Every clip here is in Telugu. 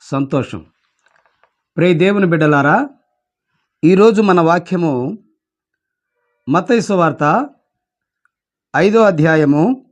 సంతోషం. ప్రే దేవుని బిడ్డలారా ఈరోజు మన వాక్యము మతైసు వార్త ఐదో అధ్యాయము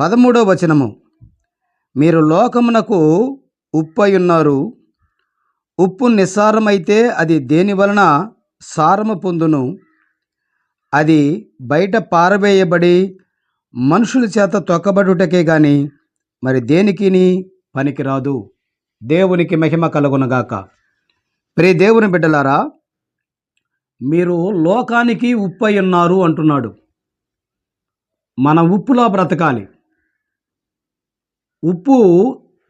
పదమూడో వచనము. మీరు లోకమునకు ఉప్పు ఉన్నారు ఉప్పు నిస్సారమైతే అది దేని వలన సారము పొందును? అది బయట పారవేయబడి మనుషుల చేత తొక్కబడుటకే గాని మరి దేనికిని పనికిరాదు? దేవునికి మహిమ కలుగునగాక. ప్రే దేవుని బిడ్డలారా మీరు లోకానికి ఉప్పు ఉన్నారు అంటున్నాడు. మన ఉప్పులో బ్రతకాలి. ఉప్పు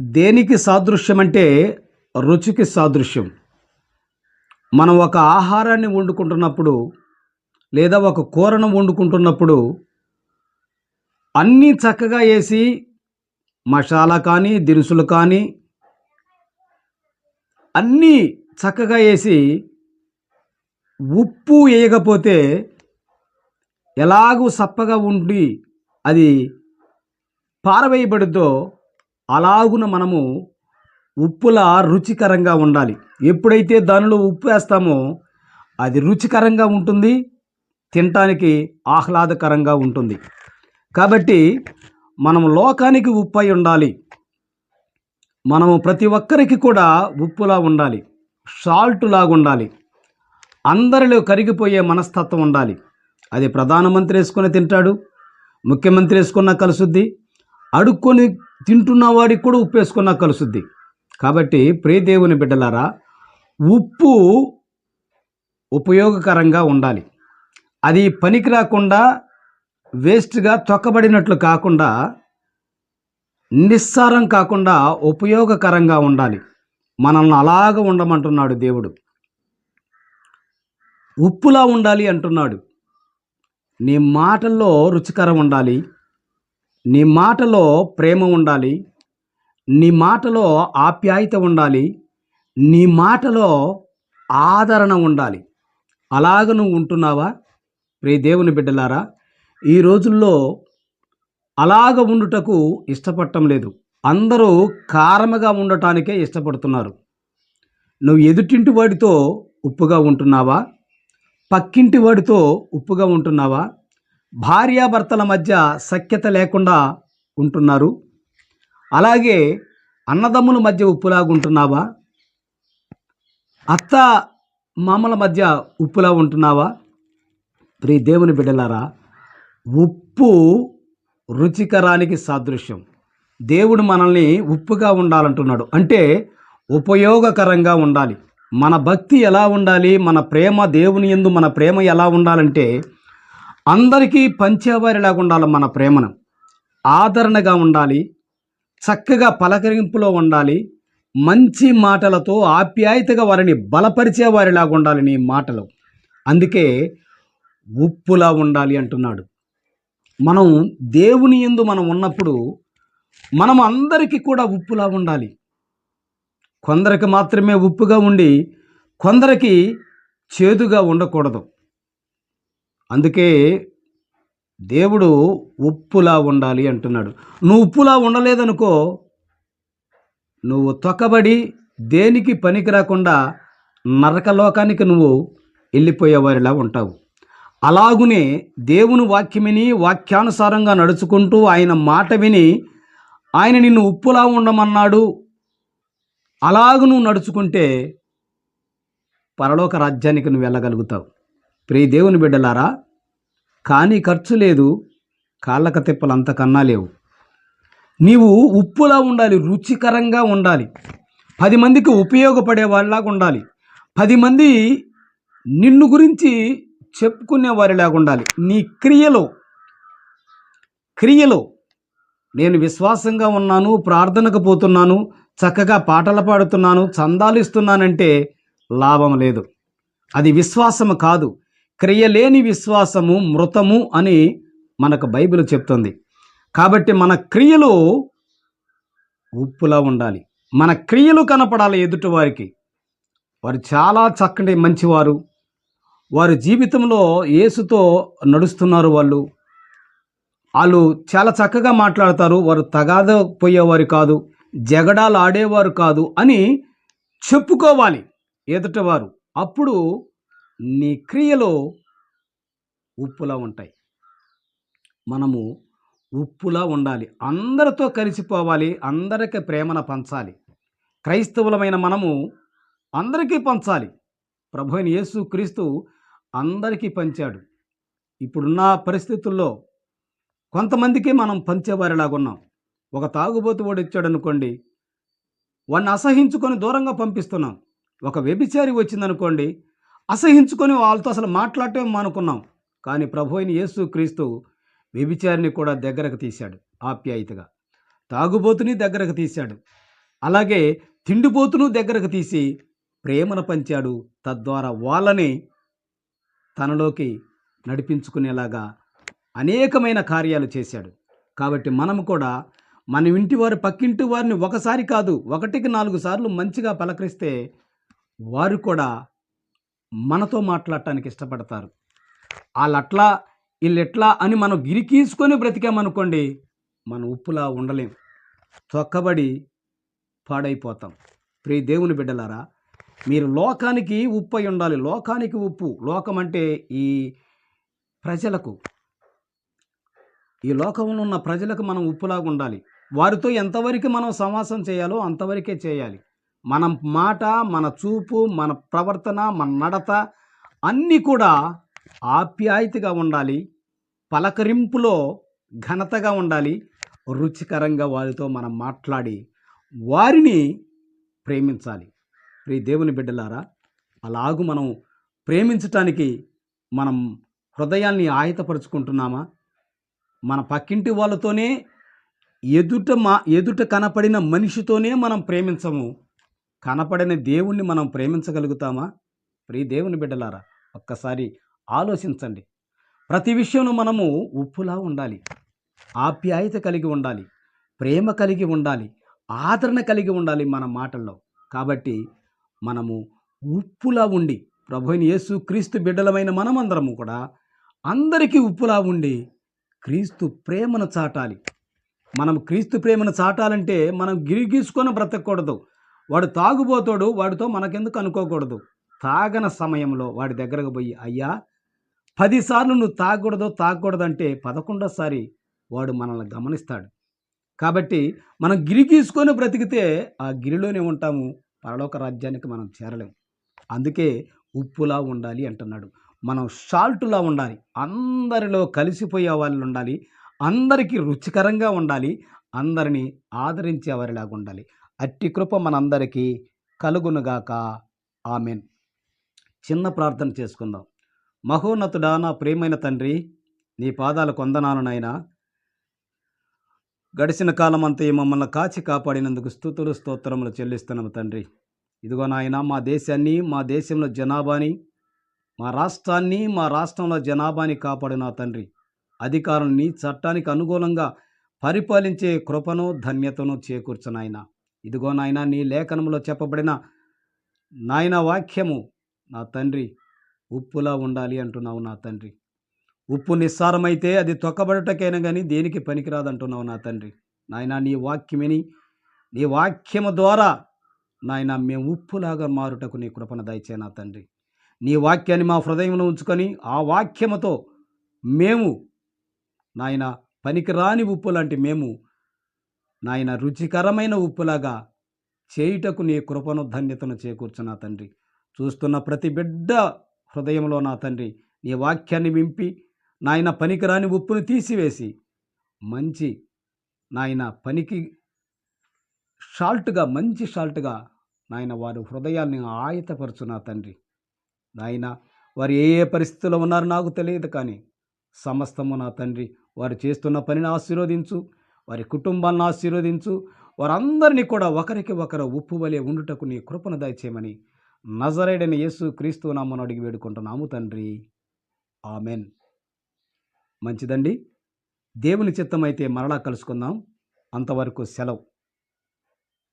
దేనికి సాదృశ్యం అంటే రుచికి సాదృశ్యం. మనం ఒక ఆహారాన్ని వండుకుంటున్నప్పుడు లేదా ఒక కూరను వండుకుంటున్నప్పుడు అన్నీ చక్కగా వేసి మసాలా కానీ దినుసులు కానీ అన్నీ చక్కగా వేసి ఉప్పు వేయకపోతే ఎలాగూ సప్పగా ఉండి అది పారవేయబడితో అలాగున మనము ఉప్పులా రుచికరంగా ఉండాలి. ఎప్పుడైతే దానిలో ఉప్పు వేస్తామో అది రుచికరంగా ఉంటుంది తినటానికి ఆహ్లాదకరంగా ఉంటుంది. కాబట్టి మనం లోకానికి ఉప్పు అయి ఉండాలి. మనము ప్రతి ఒక్కరికి కూడా ఉప్పులా ఉండాలి సాల్ట్ లాగా ఉండాలి అందరిలో కరిగిపోయే మనస్తత్వం ఉండాలి. అది ప్రధానమంత్రి వేసుకొని తింటాడు ముఖ్యమంత్రి వేసుకున్న కలుసుద్ది అడుక్కొని తింటున్న వాడికి కూడా ఉప్పు వేసుకున్న కలుసుద్ది. కాబట్టి ప్రియదేవుని బిడ్డలారా ఉప్పు ఉపయోగకరంగా ఉండాలి. అది పనికి రాకుండా వేస్ట్గా తొక్కబడినట్లు కాకుండా నిస్సారం కాకుండా ఉపయోగకరంగా ఉండాలి. మనల్ని అలాగ ఉండమంటున్నాడు దేవుడు. ఉప్పులా ఉండాలి అంటున్నాడు. నీ మాటల్లో రుచికరం ఉండాలి. నీ మాటలో ప్రేమ ఉండాలి. నీ మాటలో ఆప్యాయత ఉండాలి. నీ మాటలో ఆదరణ ఉండాలి. అలాగ నువ్వు ఉంటున్నావా? ప్రియ దేవుని బిడ్డలారా ఈ రోజుల్లో అలాగ ఉండుటకు ఇష్టపడటం లేదు. అందరూ కారముగా ఉండటానికే ఇష్టపడుతున్నారు. నువ్వు ఎదుటింటి వాడితో ఉప్పుగా ఉంటున్నావా? పక్కింటి వాడితో ఉప్పుగా ఉంటున్నావా? భార్యాభర్తల మధ్య సఖ్యత లేకుండా ఉంటున్నారు. అలాగే అన్నదమ్ముల మధ్య ఉప్పులాగా ఉంటున్నావా? అత్త మామల మధ్య ఉప్పులా ఉంటున్నావా? ప్రియ దేవుని బిడ్డలారా ఉప్పు రుచికరానికి సాదృశ్యం. దేవుడు మనల్ని ఉప్పుగా ఉండాలంటున్నాడు. అంటే ఉపయోగకరంగా ఉండాలి. మన భక్తి ఎలా ఉండాలి? మన ప్రేమ దేవుని ఎందు మన ప్రేమ ఎలా ఉండాలంటే అందరికీ పంచేవారిలాగా ఉండాలి మన ప్రేమను. ఆదరణగా ఉండాలి. చక్కగా పలకరింపులో ఉండాలి. మంచి మాటలతో ఆప్యాయతగా వారిని బలపరిచే వారిలాగా ఉండాలి నీ మాటలు. అందుకే ఉప్పులా ఉండాలి అంటున్నాడు. మనం దేవుని ఎందు మనం ఉన్నప్పుడు మనం అందరికీ కూడా ఉప్పులా ఉండాలి. కొందరికి మాత్రమే ఉప్పుగా ఉండి కొందరికి చేదుగా ఉండకూడదు. అందుకే దేవుడు ఉప్పులా ఉండాలి అంటున్నాడు. నువ్వు ఉప్పులా ఉండలేదనుకో నువ్వు తొక్కబడి దేనికి పనికి రాకుండా నరకలోకానికి నువ్వు వెళ్ళిపోయేవారిలా ఉంటావు. అలాగునే దేవుని వాక్యమిని వాక్యానుసారంగా నడుచుకుంటూ ఆయన మాట విని ఆయన నిన్ను ఉప్పులా ఉండమన్నాడు. అలాగు నువ్వు నడుచుకుంటే పరలోక రాజ్యానికి నువ్వు వెళ్ళగలుగుతావు. ప్రియ దేవుని బిడ్డలారా కానీ ఖర్చు లేదు కాళ్ళక తిప్పలు అంతకన్నా లేవు. నీవు ఉప్పులా ఉండాలి రుచికరంగా ఉండాలి. పది మందికి ఉపయోగపడే వాళ్ళలాగా ఉండాలి. పది మంది నిన్ను గురించి చెప్పుకునే వారిలాగా ఉండాలి నీ క్రియలో క్రియలో నేను విశ్వాసంగా ఉన్నాను ప్రార్థనకు పోతున్నాను చక్కగా పాటలు పాడుతున్నాను చందాలు ఇస్తున్నానంటే లాభం లేదు. అది విశ్వాసము కాదు. క్రియలేని విశ్వాసము మృతము అని మనకు బైబిల్ చెప్తుంది. కాబట్టి మన క్రియలు ఉప్పులా ఉండాలి. మన క్రియలు కనపడాలి ఎదుటివారికి వారు చాలా చక్కటి మంచివారు. వారి జీవితంలో యేసుతో నడుస్తున్నారు వాళ్ళు. వాళ్ళు చాలా చక్కగా మాట్లాడతారు. వారు తగాద పోయేవారు కాదు. జగడాలు ఆడేవారు కాదు అని చెప్పుకోవాలి ఎదుటవారు అప్పుడు నీ క్రియలో ఉప్పులా ఉంటాయి. మనము ఉప్పులా ఉండాలి. అందరితో కలిసిపోవాలి. అందరికీ ప్రేమను పంచాలి. క్రైస్తవులమైన మనము అందరికీ పంచాలి. ప్రభు అయిన యేసు క్రీస్తు అందరికీ పంచాడు. ఇప్పుడున్న పరిస్థితుల్లో కొంతమందికి మనం పంచేవారిలాగా ఉన్నాం. ఒక తాగుబోతు వాడు ఇచ్చాడు అనుకోండి వాడిని అసహించుకొని దూరంగా పంపిస్తున్నాం. ఒక వ్యభిచారి వచ్చిందనుకోండి అసహించుకొని వాళ్ళతో అసలు మాట్లాడటం మానుకున్నాం. కానీ ప్రభు అయిన యేసు క్రీస్తు వ్యభిచారిని కూడా దగ్గరకు తీశాడు ఆప్యాయతగా. తాగుబోతుని దగ్గరకు తీశాడు. అలాగే తిండిపోతును దగ్గరకు తీసి ప్రేమను పంచాడు. తద్వారా వాళ్ళని తనలోకి నడిపించుకునేలాగా అనేకమైన కార్యాలు చేశాడు. కాబట్టి మనం కూడా మన ఇంటి వారి పక్కింటి వారిని ఒకసారి కాదు ఒకటికి నాలుగు సార్లు మంచిగా పలకరిస్తే వారు కూడా మనతో మాట్లాడటానికి ఇష్టపడతారు. వాళ్ళట్లా వీళ్ళెట్లా అని మనం గిరికీసుకొని బ్రతికామనుకోండి మనం ఉప్పులా ఉండలేం. తొక్కబడి పాడైపోతాం. ప్రియ దేవుని బిడ్డలారా మీరు లోకానికి ఉప్పు అయి ఉండాలి. లోకానికి ఉప్పు. లోకం అంటే ఈ ప్రజలకు. ఈ లోకంలో ఉన్న ప్రజలకు మనం ఉప్పులాగా ఉండాలి. వారితో ఎంతవరకు మనం సమాసం చేయాలో అంతవరకే చేయాలి. మన మాట మన చూపు మన ప్రవర్తన మన నడత అన్నీ కూడా ఆప్యాయతగా ఉండాలి. పలకరింపులో ఘనతగా ఉండాలి. రుచికరంగా వారితో మనం మాట్లాడి వారిని ప్రేమించాలి. ప్రియ దేవుని బిడ్డలారా అలాగూ మనం ప్రేమించటానికి మనం హృదయాన్ని ఆయతపరుచుకుంటున్నామా మన పక్కింటి వాళ్ళతోనే ఎదుట మా ఎదుట కనపడిన మనిషితోనే మనం ప్రేమించము. కనపడిన దేవుణ్ణి మనం ప్రేమించగలుగుతామా? ప్రియ దేవుని బిడ్డలారా ఒక్కసారి ఆలోచించండి. ప్రతి విషయంలో మనము ఉప్పులా ఉండాలి. ఆప్యాయత కలిగి ఉండాలి. ప్రేమ కలిగి ఉండాలి. ఆదరణ కలిగి ఉండాలి మన మాటల్లో. కాబట్టి మనము ఉప్పులా ఉండి ప్రభుని యేసు క్రీస్తు బిడ్డలమైన మనమందరము కూడా అందరికీ ఉప్పులా ఉండి క్రీస్తు ప్రేమను చాటాలి. మనం క్రీస్తు ప్రేమను చాటాలంటే మనం గిరిగీసుకొని బ్రతకూడదు వాడు తాగుబోతాడు వాడితో మనకెందుకు అనుకోకూడదు. తాగన సమయంలో వాడి దగ్గరకు పోయి అయ్యా పదిసార్లు నువ్వు తాగకూడదు తాగకూడదు అంటే పదకొండోసారి వాడు మనల్ని గమనిస్తాడు. కాబట్టి మనం గిరి గీసుకొని బ్రతికితే ఆ గిరిలోనే ఉంటాము. పరలోక రాజ్యానికి మనం చేరలేము. అందుకే ఉప్పులా ఉండాలి అంటున్నాడు. మనం సాల్ట్లా ఉండాలి. అందరిలో కలిసిపోయే వాళ్ళు ఉండాలి. అందరికీ రుచికరంగా ఉండాలి. అందరినీ ఆదరించే వారిలాగా ఉండాలి. అట్టి కృప మనందరికీ కలుగునుగాక. ఆమెన్. చిన్న ప్రార్థన చేసుకుందాం. మహోన్నతుడా నా ప్రేమైన తండ్రి నీ పాదాలు కొందనాలు నాయనా. గడిచిన కాలం అంతా మమ్మల్ని కాచి కాపాడినందుకు స్థుతులు స్తోత్రములు చెల్లిస్తున్నాము తండ్రి. ఇదిగో నాయన మా దేశాన్ని మా దేశంలో జనాభాని మా రాష్ట్రాన్ని మా రాష్ట్రంలో జనాభాని కాపాడిన తండ్రి. అధికారుల్ని చట్టానికి అనుకూలంగా పరిపాలించే కృపను ధన్యతను చేకూర్చునాయన ఇదిగో నాయన నీ లేఖనంలో చెప్పబడిన నాయన వాక్యము నా తండ్రి ఉప్పులా ఉండాలి అంటున్నావు నా తండ్రి. ఉప్పు నిస్సారమైతే అది తొక్కబడటకైనా కానీ దేనికి పనికిరాదంటున్నావు నా తండ్రి. నాయన నీ వాక్యమిని నీ వాక్యము ద్వారా నాయన మేము ఉప్పులాగా మారుటకు నీ కృపణ దయచే నా తండ్రి. నీ వాక్యాన్ని మా హృదయంలో ఉంచుకొని ఆ వాక్యముతో మేము నాయన పనికిరాని ఉప్పు లాంటి మేము నాయన రుచికరమైన ఉప్పులాగా చేయుటకు నీ కృపను ధన్యతను చేకూర్చు నా తండ్రి. చూస్తున్న ప్రతి బిడ్డ హృదయంలో నా తండ్రి నీ వాక్యాన్ని వింపి నాయన పనికిరాని ఉప్పును తీసివేసి మంచి నాయన పనికి షాల్ట్గా మంచి షాల్ట్గా నాయన వారి హృదయాల్ని ఆయతపరచు నా తండ్రి. నాయన వారు ఏ ఏ పరిస్థితుల్లో ఉన్నారో నాకు తెలియదు కానీ సమస్తము నా తండ్రి. వారు చేస్తున్న పనిని ఆశీర్వదించు వారి కుటుంబాన్ని ఆశీర్వదించు వారందరినీ కూడా ఒకరికి ఒకరు ఉప్పు వలె ఉండుటకు నీ కృపను దయచేయమని నజరేడని యేసు క్రీస్తు నామను అడిగి వేడుకుంటున్నాము తండ్రి. ఆమెన్. మంచిదండి. దేవుని చిత్తమైతే మరలా కలుసుకుందాం. అంతవరకు సెలవు.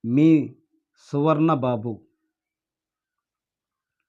మీ సువర్ణ బాబు